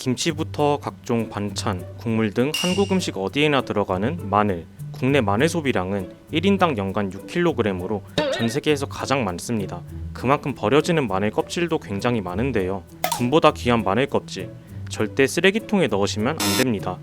김치부터 각종 반찬, 국물 등 한국 음식 어디에나 들어가는 마늘. 국내 마늘 소비량은 1인당 연간 6kg으로 전 세계에서 가장 많습니다. 그만큼 버려지는 마늘 껍질도 굉장히 많은데요. 금보다 귀한 마늘 껍질. 절대 쓰레기통에 넣으시면 안 됩니다.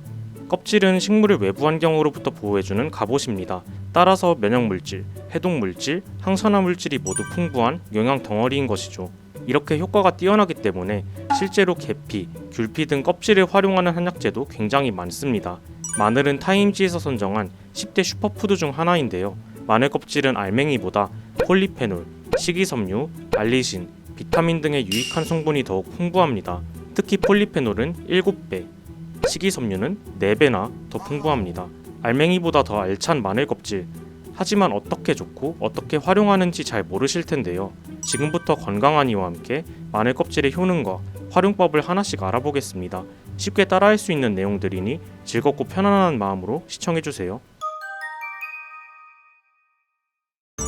껍질은 식물을 외부 환경으로부터 보호해주는 갑옷입니다. 따라서 면역물질, 해독물질, 항산화 물질이 모두 풍부한 영양 덩어리인 것이죠. 이렇게 효과가 뛰어나기 때문에 실제로 계피, 귤피 등 껍질을 활용하는 한약재도 굉장히 많습니다. 마늘은 타임지에서 선정한 10대 슈퍼푸드 중 하나인데요. 마늘 껍질은 알맹이보다 폴리페놀, 식이섬유, 알리신, 비타민 등의 유익한 성분이 더욱 풍부합니다. 특히 폴리페놀은 7배, 식이섬유는 4배나 더 풍부합니다. 알맹이보다 더 알찬 마늘 껍질. 하지만 어떻게 좋고 어떻게 활용하는지 잘 모르실 텐데요. 지금부터 건강한 이와 함께 마늘 껍질의 효능과 활용법을 하나씩 알아보겠습니다. 쉽게 따라할 수 있는 내용들이니 즐겁고 편안한 마음으로 시청해 주세요.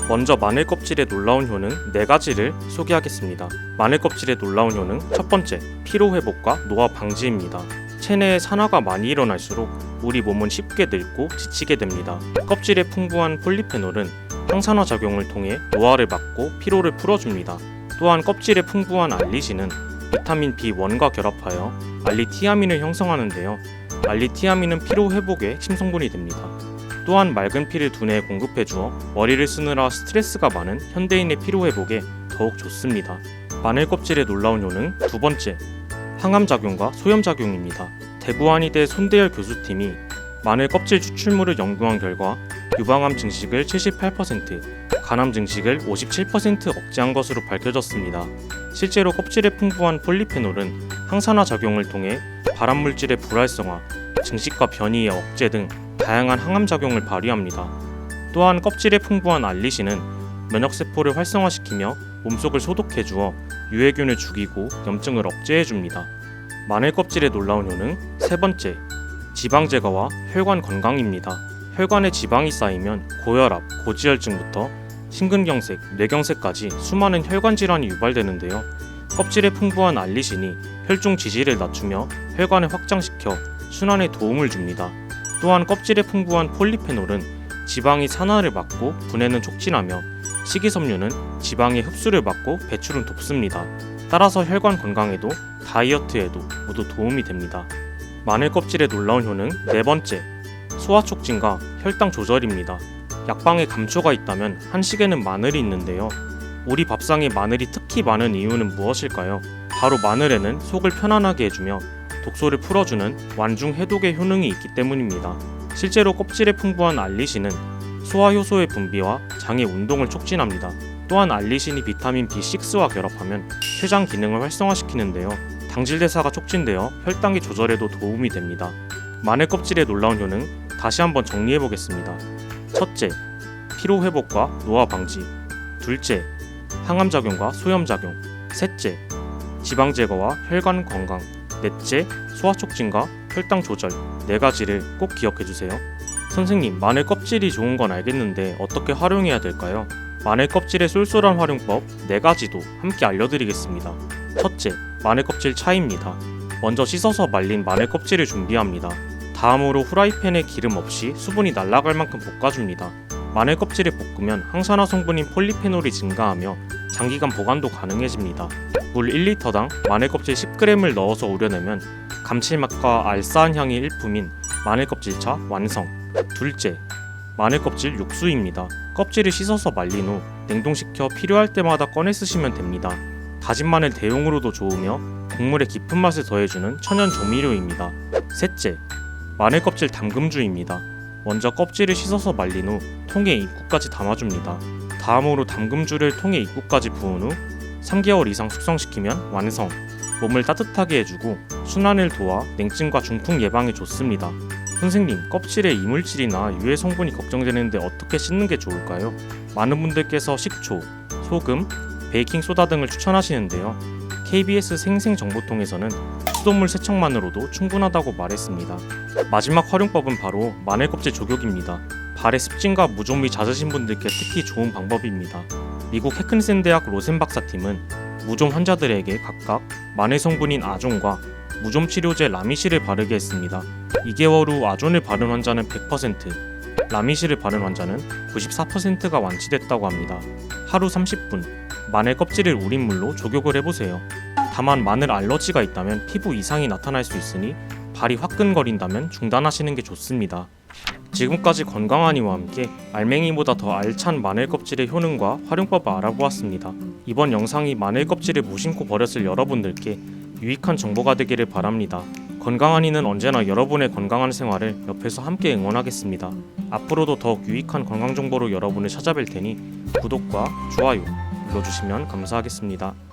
먼저 마늘 껍질의 놀라운 효능 네 가지를 소개하겠습니다. 마늘 껍질의 놀라운 효능 첫 번째 피로 회복과 노화 방지입니다. 체내에 산화가 많이 일어날수록 우리 몸은 쉽게 늙고 지치게 됩니다. 껍질에 풍부한 폴리페놀은 항산화 작용을 통해 노화를 막고 피로를 풀어줍니다. 또한 껍질에 풍부한 알리신은 비타민 B1과 결합하여 알리티아민을 형성하는데요. 알리티아민은 피로 회복에 핵심 성분이 됩니다. 또한 맑은 피를 두뇌에 공급해 주어 머리를 쓰느라 스트레스가 많은 현대인의 피로 회복에 더욱 좋습니다. 마늘 껍질의 놀라운 효능 두 번째 항암 작용과 소염 작용입니다. 대구한의대 손대열 교수팀이 마늘 껍질 추출물을 연구한 결과 유방암 증식을 78%, 간암 증식을 57% 억제한 것으로 밝혀졌습니다. 실제로 껍질에 풍부한 폴리페놀은 항산화 작용을 통해 발암 물질의 불활성화, 증식과 변이의 억제 등 다양한 항암 작용을 발휘합니다. 또한 껍질에 풍부한 알리신은 면역 세포를 활성화시키며 몸속을 소독해 주어 유해균을 죽이고 염증을 억제해 줍니다. 마늘 껍질의 놀라운 효능 세 번째 지방 제거와 혈관 건강입니다. 혈관에 지방이 쌓이면 고혈압, 고지혈증부터 심근경색, 뇌경색까지 수많은 혈관 질환이 유발되는데요. 껍질에 풍부한 알리신이 혈중 지지를 낮추며 혈관을 확장시켜 순환에 도움을 줍니다. 또한 껍질에 풍부한 폴리페놀은 지방이 산화를 막고 분해는 촉진하며 식이섬유는 지방의 흡수를 막고 배출은 돕습니다. 따라서 혈관 건강에도 다이어트에도 모두 도움이 됩니다. 마늘 껍질의 놀라운 효능 네 번째 소화 촉진과 혈당 조절입니다. 약방에 감초가 있다면 한식에는 마늘이 있는데요. 우리 밥상에 마늘이 특히 많은 이유는 무엇일까요? 바로 마늘에는 속을 편안하게 해주며 독소를 풀어주는 완중 해독의 효능이 있기 때문입니다. 실제로 껍질에 풍부한 알리신은 소화 효소의 분비와 장의 운동을 촉진합니다. 또한 알리신이 비타민 B6와 결합하면 췌장 기능을 활성화시키는데요. 당질 대사가 촉진되어 혈당의 조절에도 도움이 됩니다. 마늘 껍질의 놀라운 효능 다시 한번 정리해 보겠습니다. 첫째, 피로 회복과 노화 방지. 둘째, 항암 작용과 소염 작용. 셋째, 지방 제거와 혈관 건강. 넷째, 소화 촉진과 혈당 조절. 네 가지를 꼭 기억해 주세요. 선생님, 마늘 껍질이 좋은 건 알겠는데 어떻게 활용해야 될까요? 마늘 껍질의 쏠쏠한 활용법 네 가지도 함께 알려드리겠습니다. 첫째, 마늘 껍질 차이입니다. 먼저 씻어서 말린 마늘 껍질을 준비합니다. 다음으로 후라이팬에 기름 없이 수분이 날아갈 만큼 볶아줍니다. 마늘 껍질을 볶으면 항산화 성분인 폴리페놀이 증가하며 장기간 보관도 가능해집니다. 물 1리터당 마늘 껍질 10g을 넣어서 우려내면 감칠맛과 알싸한 향이 일품인 마늘 껍질차 완성. 둘째, 마늘 껍질 육수입니다. 껍질을 씻어서 말린 후 냉동시켜 필요할 때마다 꺼내 쓰시면 됩니다. 다진 마늘 대용으로도 좋으며 국물에 깊은 맛을 더해주는 천연 조미료입니다. 셋째, 마늘 껍질 담금주입니다. 먼저 껍질을 씻어서 말린 후 통에 입구까지 담아줍니다. 다음으로 담금주를 통에 입구까지 부은 후 3개월 이상 숙성시키면 완성. 몸을 따뜻하게 해주고 순환을 도와 냉증과 중풍 예방에 좋습니다. 선생님, 껍질에 이물질이나 유해 성분이 걱정되는데 어떻게 씻는 게 좋을까요? 많은 분들께서 식초, 소금, 베이킹 소다 등을 추천하시는데요. KBS 생생정보통에서는 수돗물 세척만으로도 충분하다고 말했습니다. 마지막 활용법은 바로 마늘 껍질 조격입니다. 발에 습진과 무좀이 잦으신 분들께 특히 좋은 방법입니다. 미국 해큰센 대학 로센 박사팀은 무좀 환자들에게 각각 마늘 성분인 아종과 무좀 치료제 라미시를 바르게 했습니다. 2개월 후 아존을 바른 환자는 100%, 라미시를 바른 환자는 94%가 완치됐다고 합니다. 하루 30분 마늘 껍질을 우린 물로 조격을 해보세요. 다만 마늘 알러지가 있다면 피부 이상이 나타날 수 있으니 발이 화끈거린다면 중단하시는 게 좋습니다. 지금까지 건강하니와 함께 알맹이보다 더 알찬 마늘 껍질의 효능과 활용법을 알아보았습니다. 이번 영상이 마늘 껍질을 무심코 버렸을 여러분들께 유익한 정보가 되기를 바랍니다. 건강한이는 언제나 여러분의 건강한 생활을 옆에서 함께 응원하겠습니다. 앞으로도 더욱 유익한 건강 정보로 여러분을 찾아뵐 테니 구독과 좋아요 눌러주시면 감사하겠습니다.